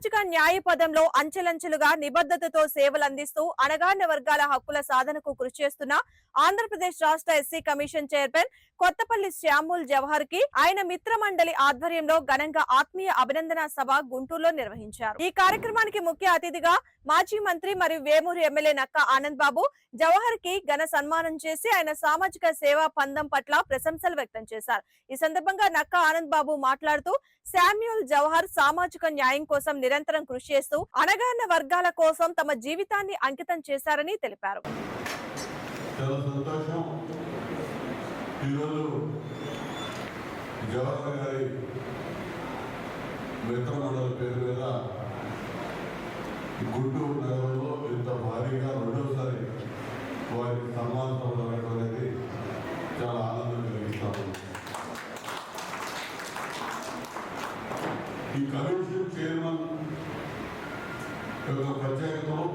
న్యాయ పదంలో అంచెలంచెలుగా నిబద్ధతతో సేవలు అందిస్తూ అణగారిన వర్గాల హక్కుల సాధనకు కృషి చేస్తున్న ఆంధ్రప్రదేశ్ రాష్ట్ర SC commission chairman Kothapalli Samuel జవహర్కి ఆయన మిత్ర మండలి ఆధ్వర్యంలో ఘనంగా ఆత్మీయ అభినందన సభ గుంటూరులో నిర్వహించారు. ఈ కార్యక్రమానికి ముఖ్య అతిథిగా మాజీ మంత్రి మరియు వేమూరు ఎమ్మెల్యే నక్క ఆనంద్ బాబు జవహర్కి ఘన సన్మానం చేసి ఆయన సామాజిక సేవా పందం పట్ల ప్రశంసలు వ్యక్తం చేశారు. ఈ సందర్భంగా నక్క ఆనంద్ బాబు మాట్లాడుతూ శామ్యూల్ జవహర్ సామాజిక న్యాయం కోసం నిరంతరం కృషి చేస్తూ అణగారిన వర్గాల కోసం తమ జీవితాన్ని అంకితం చేశారని తెలిపారు. గుంటూరు నగరంలో ఇంత భారీగా రెండోసారి వారికి సన్మానం జరగడం అనేది చాలా ఆనందం కలిగిస్తాము ఈ కమిషన్ చైర్మన్ యొక్క ప్రత్యేకతలు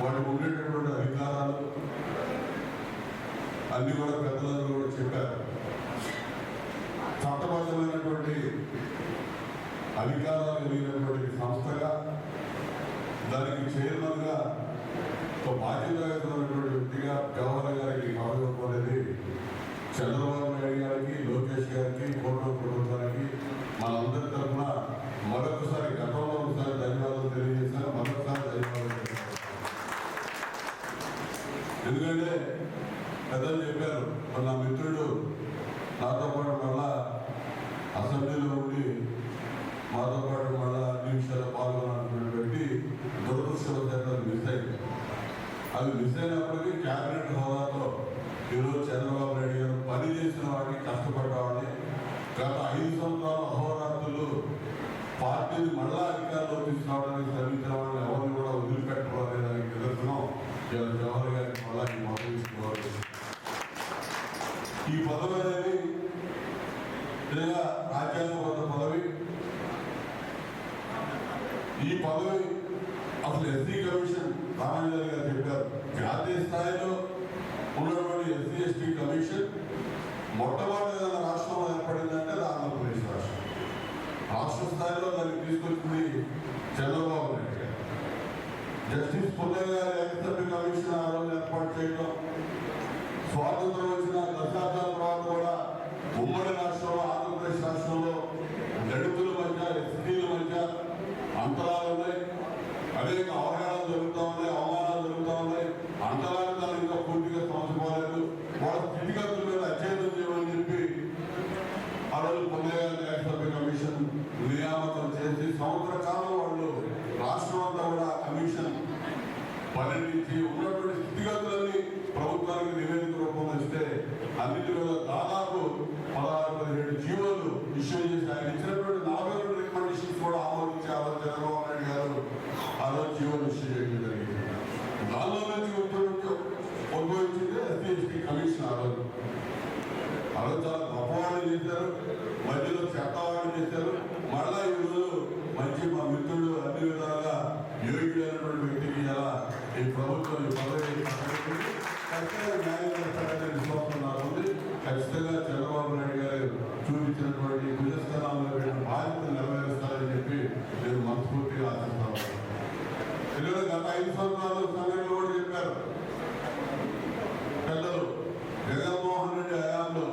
వాటికి ఉండేటటువంటి అధికారాలు అన్ని కూడా పెద్దలందరూ కూడా చెప్పారు. చట్టబద్ధమైనటువంటి అధికారాలు కలిగినటువంటి సంస్థగా దానికి చైర్మన్గా ఒక బాధ్యత అసెంబ్లీలో ఉండి మాతో పాటు మళ్ళా అన్ని విషయాల్లో పాల్గొన్నటువంటి వ్యక్తి దురదృష్టవశాత్తు మిస్ అయింది. అది మిస్ అయినప్పటికీ క్యాబినెట్ హోదాతో ఈరోజు చంద్రబాబు నాయుడు గారు పని చేసిన వాడిని కష్టపడ్డవాడిని గత ఐదు సంవత్సరాల అహోరాత్రులు పార్టీని మళ్ళా అధికారంలో తీసుకురావడానికి శ్రమించిన వాళ్ళని ఎవరిని కూడా వదిలిపెట్టడం దానికి నిదర్శనం ఇవాళ జవహర్ గారికి మళ్ళా ఈ మొదలు తీసుకోవాలి ఈ పదవి అనేది నిజంగా రాజ్యాంగబద్ధ పదవి ఈ పదవి అసలు ఎస్సీ కమిషన్ రామాంజలి గారు చెప్పారు జాతీయ స్థాయిలో ఉన్నటువంటి ఎస్సీ ఎస్టీ కమిషన్ మొట్టమొదటి రాష్ట్రంలో ఏర్పడిందంటే అది ఆంధ్రప్రదేశ్ రాష్ట్రం రాష్ట్ర స్థాయిలో దాన్ని తీసుకొచ్చింది చంద్రబాబు నాయుడు గారు జస్టిస్ పుల్లయ్య గారి చేశారు. మళ్ళా ఈరోజు మంచి మా మిత్రుడు అన్ని విధాలుగా యోగ్యుడైనటువంటి వ్యక్తికి ఎలా ఈ ప్రభుత్వం ఈ పదవి ఖచ్చితంగా న్యాయం చేస్తారనే విశ్వాసం నాకు ఉంది. ఖచ్చితంగా చంద్రబాబు నాయుడు గారు చూపించినటువంటి భుజస్థానాల్లో పెట్టిన బాధ్యత నెరవేరుస్తారని చెప్పి నేను మనస్ఫూర్తిగా ఆశిస్తాను ఎందుకంటే గత ఐదు సంవత్సరాలు సంఘటనలు కూడా చెప్పారు. పెద్దలు జగన్మోహన్ రెడ్డి హయాంలో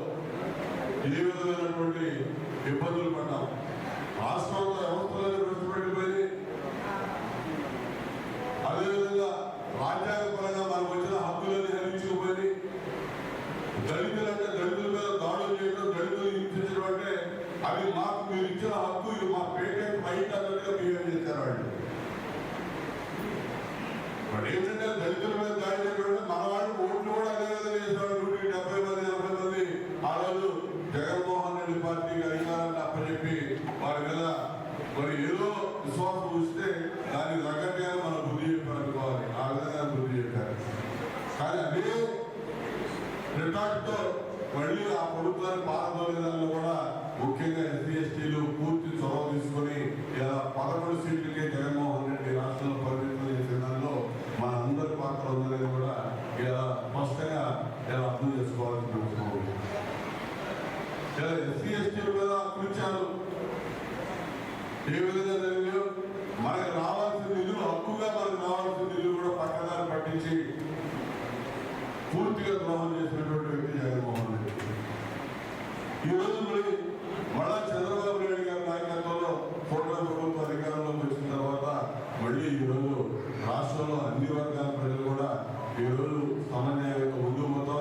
ఏ విధమైనటువంటి ఇబ్బందులు అవి మాకు మీరు ఇచ్చిన హక్కు ఇది మా పేటెంట్ రైట్ అన్నట్టుగా బిహేవ్ చేశారు వాళ్ళు. మరి ఏంటంటే దళితుల మీద దాడి చేయడం మన వాళ్ళు ఓట్లు కూడా అదే విధంగా చేశారు నూట డెబ్బై మంది ఎనభై మంది. ఆ రోజు జగన్మోహన్ రెడ్డి పార్టీకి అధికారాన్ని అప్పచెప్పి వారి మీద మరి ఏదో విశ్వాసం చూస్తే దానికి తగ్గట్టుగా మనం బుద్ధి చెప్పాలనుకోవాలి. ఆ విధంగా బుద్ధి చెప్పారు. కానీ అదే రికార్డుతో మళ్ళీ ఆ ప్రభుత్వాన్ని పాల్గొనేదాన్ని కూడా ముఖ్యంగా ఎస్సీ ఎస్టీలు పూర్తి చొరవ తీసుకొని ఇలా పదకొండు సీట్లకే జగన్మోహన్ రెడ్డి రాష్ట్రంలో పరిమితం చేసిన దానిలో మన అందరి పాత్ర ఉందనేది కూడా ఇలా స్పష్టంగా ఇలా అర్థం చేసుకోవాల్సిన అవసరం ఉంది ఇలా ఎస్సీ ఎస్టీల మీద కృత్యాలు ఏ విధంగా జరిగాయో మనకు